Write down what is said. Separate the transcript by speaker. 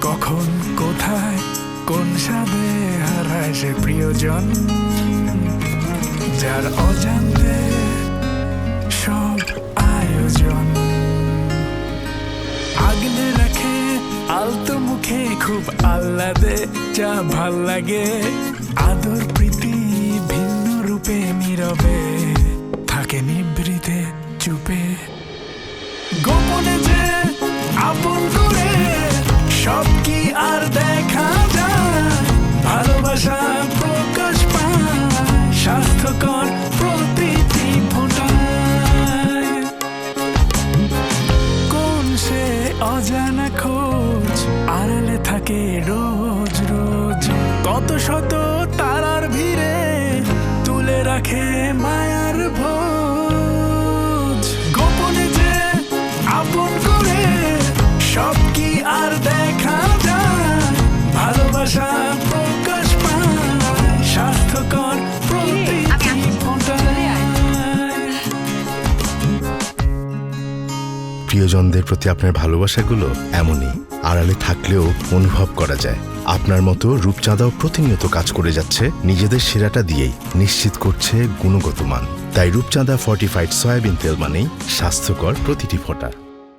Speaker 1: কখন, কোথায়, কোন সাদে হারায় সে প্রিয়জন? যার অজান্তে সব আয়োজন। আগলে রাখে আলতো মুখে খুব আহ্লাদে, যা ভালো লাগে। আদর, প্রীতি ভিন্ন রূপে নীরবে, থাকে নিবৃতে চুপে। গোপনে যে আর দেখা যায়, ভালোবাসা প্রকাশ পায়, স্বাস্থ্যকর প্রতিটি ফোটায়। কোন সে অজানা খোঁজ, আড়ালে থাকে রোজ রোজ। কত শত তারার ভিড়ে তুলে রাখে মায়ার
Speaker 2: প্রিয়জনদের প্রতি আপনার ভালোবাসাগুলো এমনই আড়ালে থাকলেও অনুভব করা যায়। আপনার মতো রূপচাঁদাও প্রতিনিয়ত কাজ করে যাচ্ছে, নিজেদের সেরাটা দিয়েই নিশ্চিত করছে গুণগত মান। তাই রূপচাঁদা ফর্টিফাইড সয়াবিন তেল মানেই স্বাস্থ্যকর প্রতিটি ফোঁটা।